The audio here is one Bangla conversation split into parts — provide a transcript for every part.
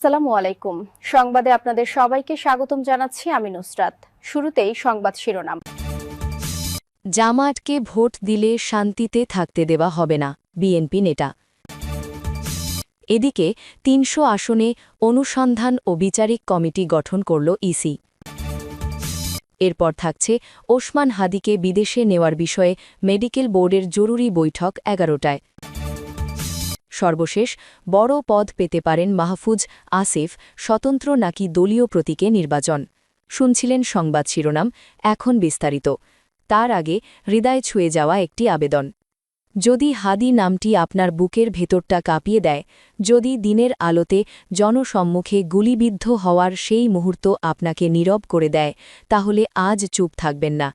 আসসালামু আলাইকুম। সংবাদে আপনাদের সবাইকে স্বাগতম জানাচ্ছি আমি নুসরাত। শুরুতেই সংবাদ শিরোনাম। জামায়াতকে ভোট দিলে শান্তিতে থাকতে দেওয়া হবে না, বিএনপি নেতা। এদিকে তিনশো আসনে অনুসন্ধান ও বিচারিক কমিটি গঠন করল ইসি। এরপর থাকছে ওসমান হাদিকে বিদেশে নেওয়ার বিষয়ে মেডিকেল বোর্ডের জরুরি বৈঠক এগারোটায়। সর্বশেষ বড় পদ পেতে পারেন মাহফুজ আসিফ, স্বতন্ত্র নাকি দলীয় প্রতীকে নির্বাচন। শুনছিলেন সংবাদ শিরোনাম, এখন বিস্তারিত। তার আগে হৃদয় ছুঁয়ে যাওয়া একটি আবেদন। যদি হাদি নামটি আপনার বুকের ভেতরটা কাঁপিয়ে দেয়, যদি দিনের আলোতে জনসম্মুখে গুলিবিদ্ধ হওয়ার সেই মুহূর্ত আপনাকে নীরব করে দেয়, তাহলে আজ চুপ থাকবেন না।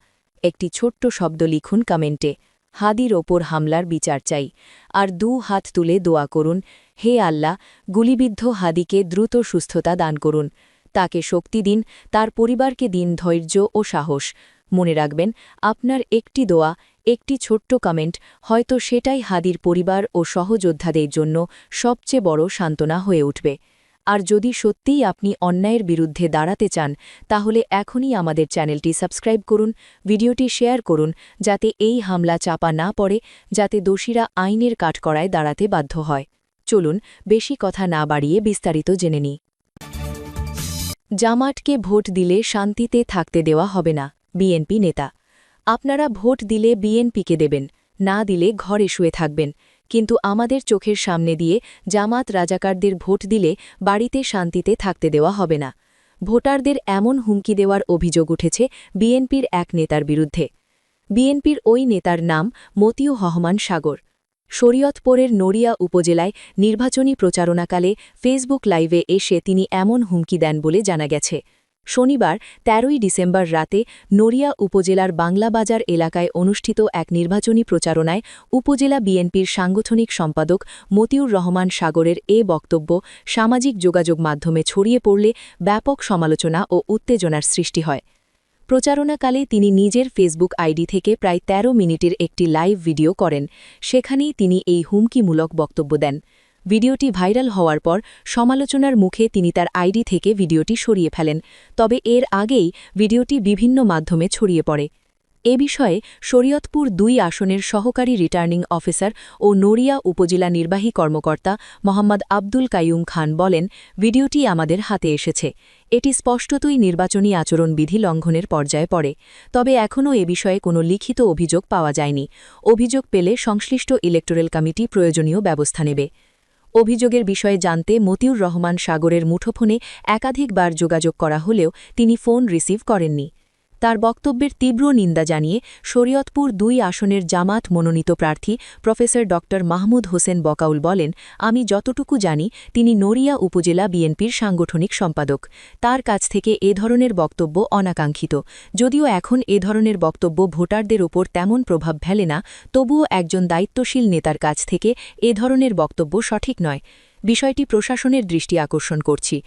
একটি ছোট্ট শব্দ লিখুন কমেন্টে। হাদির ওপর হামলার বিচার চাই। আর দু হাত তুলে দোয়া করুন, হে আল্লাহ, গুলিবিদ্ধ হাদিকে দ্রুত সুস্থতা দান করুন। তাকে শক্তি দিন, তার পরিবারকে দিন ধৈর্য ও সাহস। মনে রাখবেন, আপনার একটি দোয়া, একটি ছোট্ট কমেন্ট হয়তো সেটাই হাদির পরিবার ও সহযোদ্ধাদের জন্য সবচেয়ে বড় সান্ত্বনা হয়ে উঠবে। আর যদি সত্যিই আপনি অন্যায়ের বিরুদ্ধে দাঁড়াতে চান, তাহলে এখনই আমাদের চ্যানেলটি সাবস্ক্রাইব করুন, ভিডিওটি শেয়ার করুন, যাতে এই হামলা চাপা না পড়ে, যাতে দোষীরা আইনের কাঠকড়ায় দাঁড়াতে বাধ্য হয়। চলুন, বেশি কথা না বাড়িয়ে বিস্তারিত জেনে নিই। জামাটকে ভোট দিলে শান্তিতে থাকতে দেওয়া হবে না, বিএনপি নেতা। আপনারা ভোট দিলে বিএনপিকে দেবেন, না দিলে ঘরে শুয়ে থাকবেন। কিন্তু আমাদের চোখের সামনে দিয়ে জামাত রাজাকারদের ভোট দিলে বাড়িতে শান্তিতে থাকতে দেওয়া হবে না। ভোটারদের এমন হুমকি দেওয়ার অভিযোগ উঠেছে বিএনপির এক নেতার বিরুদ্ধে। বিএনপির ওই নেতার নাম মতিউ রহমান সাগর। শরীয়তপুরের নড়িয়া উপজেলায় নির্বাচনী প্রচারণাকালে ফেসবুক লাইভে এসে তিনি এমন হুমকি দেন বলে জানা গেছে। শনিবার ১৩ই ডিসেম্বর রাতে নড়িয়া উপজেলার বাংলাবাজার এলাকায় অনুষ্ঠিত এক নির্বাচনী প্রচারণায় উপজেলা বিএনপির সাংগঠনিক সম্পাদক মতিউর রহমান সাগরের এ বক্তব্য সামাজিক যোগাযোগ মাধ্যমে ছড়িয়ে পড়লে ব্যাপক সমালোচনা ও উত্তেজনার সৃষ্টি হয়। প্রচারণাকালে তিনি নিজের ফেসবুক আইডি থেকে প্রায় ১৩ মিনিটের একটি লাইভ ভিডিও করেন। সেখানেই তিনি এই হুমকিমূলক বক্তব্য দেন। ভিডিওটি ভাইরাল হওয়ার পর সমালোচনার মুখে তিনি তার আইডি থেকে ভিডিওটি সরিয়ে ফেলেন। তবে এর আগেই ভিডিওটি বিভিন্ন মাধ্যমে ছড়িয়ে পড়ে। এ বিষয়ে শরীয়তপুর দুই আসনের সহকারী রিটার্নিং অফিসার ও নড়িয়া উপজেলা নির্বাহী কর্মকর্তা মোহাম্মদ আব্দুল কাইয়ুম খান বলেন, ভিডিওটি আমাদের হাতে এসেছে। এটি স্পষ্টতই নির্বাচনী আচরণবিধি লঙ্ঘনের পর্যায়ে পড়ে। তবে এখনও এ বিষয়ে কোনো লিখিত অভিযোগ পাওয়া যায়নি। অভিযোগ পেলে সংশ্লিষ্ট ইলেকটোরাল কমিটি প্রয়োজনীয় ব্যবস্থা নেবে। অভিযোগের বিষয়ে জানতে মতিউর রহমান সাগরের মুঠোফোনে একাধিকবার যোগাযোগ করা হলেও তিনি ফোন রিসিভ করেননি। তার বক্তব্যের তীব্র নিন্দা জানিয়ে শরীয়তপুর দুই আসনের জামাত মনোনীত প্রার্থী প্রফেসর ড. মাহমুদ হোসেন বকাউল বলেন, আমি যতটুকু জানি, তিনি নড়িয়া উপজেলা বিএনপির সাংগঠনিক সম্পাদক। তার কাছ থেকে এ ধরনের বক্তব্য অনাকাঙ্ক্ষিত। যদিও এখন এ ধরনের বক্তব্য ভোটারদের ওপর তেমন প্রভাব ফেলে না, তবুও একজন দায়িত্বশীল নেতার কাছ থেকে এ ধরনের বক্তব্য সঠিক নয়। বিষয়টি প্রশাসনের দৃষ্টি আকর্ষণ করছি।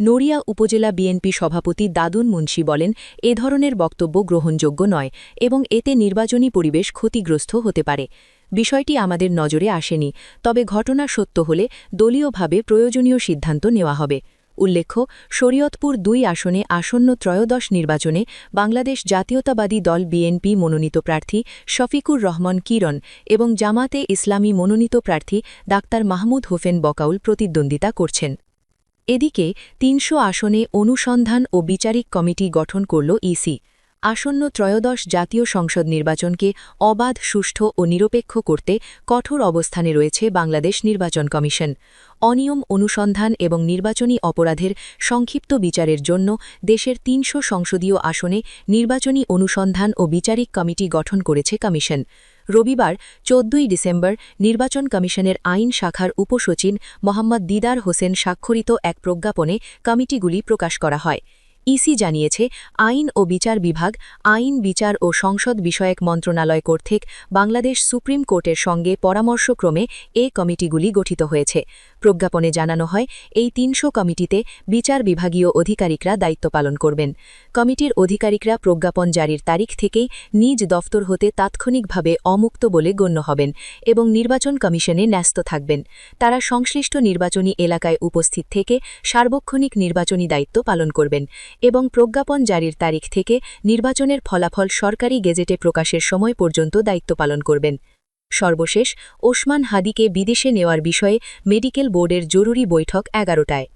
নড়িয়া উপজেলা বিএনপি সভাপতি দাদুন মুন্সি বলেন, এ ধরনের বক্তব্য গ্রহণযোগ্য নয় এবং এতে নির্বাচনী পরিবেশ ক্ষতিগ্রস্ত হতে পারে। বিষয়টি আমাদের নজরে আসেনি, তবে ঘটনা সত্য হলে দলীয়ভাবে প্রয়োজনীয় সিদ্ধান্ত নেওয়া হবে। উল্লেখ্য, শরীয়তপুর দুই আসনে আসন্ন ত্রয়োদশ নির্বাচনে বাংলাদেশ জাতীয়তাবাদী দল বিএনপি মনোনীত প্রার্থী শফিকুর রহমান কিরণ এবং জামাতে ইসলামী মনোনীত প্রার্থী ডাক্তার মাহমুদ হোফেন বকাউল প্রতিদ্বন্দ্বিতা করছেন। এদিকে তিনশো আসনে অনুসন্ধান ও বিচারিক কমিটি গঠন করল ইসি। আসন্ন ত্রয়োদশ জাতীয় সংসদ নির্বাচনকে অবাধ, সুষ্ঠু ও নিরপেক্ষ করতে কঠোর অবস্থানে রয়েছে বাংলাদেশ নির্বাচন কমিশন। অনিয়ম, অনুসন্ধান এবং নির্বাচনী অপরাধের সংক্ষিপ্ত বিচারের জন্য দেশের তিনশো সংসদীয় আসনে নির্বাচনী অনুসন্ধান ও বিচারিক কমিটি গঠন করেছে কমিশন। রবিবার, চোদ্দই ডিসেম্বর, নির্বাচন কমিশনের আইন শাখার উপসচিব মোহাম্মদ দিদার হোসেন স্বাক্ষরিত এক প্রজ্ঞাপনে কমিটিগুলি প্রকাশ করা হয়। ইসি জানিয়েছে, আইন ও বিচার বিভাগ, আইন, বিচার ও সংসদ বিষয়ক মন্ত্রণালয় কর্তৃক বাংলাদেশ সুপ্রিম কোর্টের সঙ্গে পরামর্শক্রমে এ কমিটিগুলি গঠিত হয়েছে। প্রজ্ঞাপনে জানানো হয়, এই তিনশো কমিটিতে বিচার বিভাগীয় অধিকারিকরা দায়িত্ব পালন করবেন। কমিটির অধিকারিকরা প্রজ্ঞাপন জারির তারিখ থেকেই নিজ দফতর হতে তাৎক্ষণিকভাবে অমুক্ত বলে গণ্য হবেন এবং নির্বাচন কমিশনে ন্যস্ত থাকবেন। তারা সংশ্লিষ্ট নির্বাচনী এলাকায় উপস্থিত থেকে সার্বক্ষণিক নির্বাচনী দায়িত্ব পালন করবেন। এবং প্রজ্ঞাপন জারির তারিখ থেকে নির্বাচনের ফলাফল সরকারি গেজেটে প্রকাশের সময় পর্যন্ত দায়িত্ব পালন করবেন। সর্বশেষ, ওসমান হাদিকে বিদেশে নেওয়ার বিষয়ে মেডিকেল বোর্ডের জরুরি বৈঠক এগারোটায়।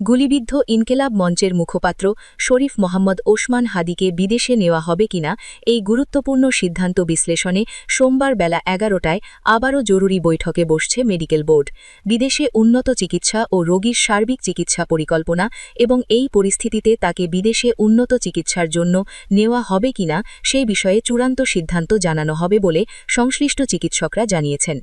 গুলিবিদ্ধ ইনকেলাব মঞ্চের মুখপাত্র শরীফ মোহাম্মদ ওসমান হাদিকে বিদেশে নেওয়া হবে কিনা এই গুরুত্বপূর্ণ সিদ্ধান্ত বিশ্লেষণে সোমবার বেলা এগারোটায় আবারও জরুরি বৈঠকে বসছে মেডিকেল বোর্ড। বিদেশে উন্নত চিকিৎসা ও রোগীর সার্বিক চিকিৎসা পরিকল্পনা এবং এই পরিস্থিতিতে তাকে বিদেশে উন্নত চিকিৎসার জন্য নেওয়া হবে কিনা সেই বিষয়ে চূড়ান্ত সিদ্ধান্ত জানানো হবে বলে সংশ্লিষ্ট চিকিৎসকরা জানিয়েছেন।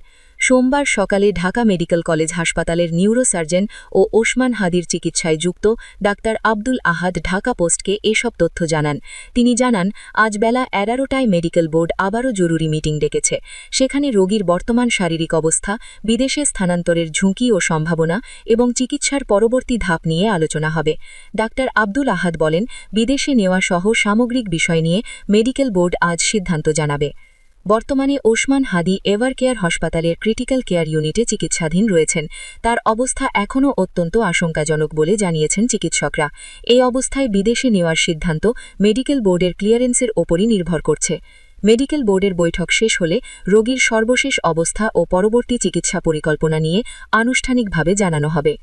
সোমবার সকালে ঢাকা মেডিকেল কলেজ হাসপাতালের নিউরোসার্জন ও ওসমান হাদির চিকিৎসায় যুক্ত ডাক্তার আব্দুল আহাদ ঢাকা পোস্টকে এসব তথ্য জানান। তিনি জানান, আজ বেলা এগারোটায় মেডিকেল বোর্ড আবারও জরুরি মিটিং ডেকেছে। সেখানে রোগীর বর্তমান শারীরিক অবস্থা, বিদেশে স্থানান্তরের ঝুঁকি ও সম্ভাবনা এবং চিকিৎসার পরবর্তী ধাপ নিয়ে আলোচনা হবে। ডাক্তার আব্দুল আহাদ বলেন, বিদেশে নেওয়া সহ সামগ্রিক বিষয় নিয়ে মেডিকেল বোর্ড আজ সিদ্ধান্ত জানাবে। বর্তমানে ওসমান হাদি এভার কেয়ার হাসপাতালের ক্রিটিক্যাল কেয়ার ইউনিটে চিকিৎসাধীন রয়েছেন। তার অবস্থা এখনও অত্যন্ত আশঙ্কাজনক বলে জানিয়েছেন চিকিৎসকরা। এই অবস্থায় বিদেশে নেওয়ার সিদ্ধান্ত মেডিকেল বোর্ডের ক্লিয়ারেন্সের ওপরই নির্ভর করছে। মেডিকেল বোর্ডের বৈঠক শেষ হলে রোগীর সর্বশেষ অবস্থা ও পরবর্তী চিকিৎসা পরিকল্পনা নিয়ে আনুষ্ঠানিকভাবে জানানো হবে।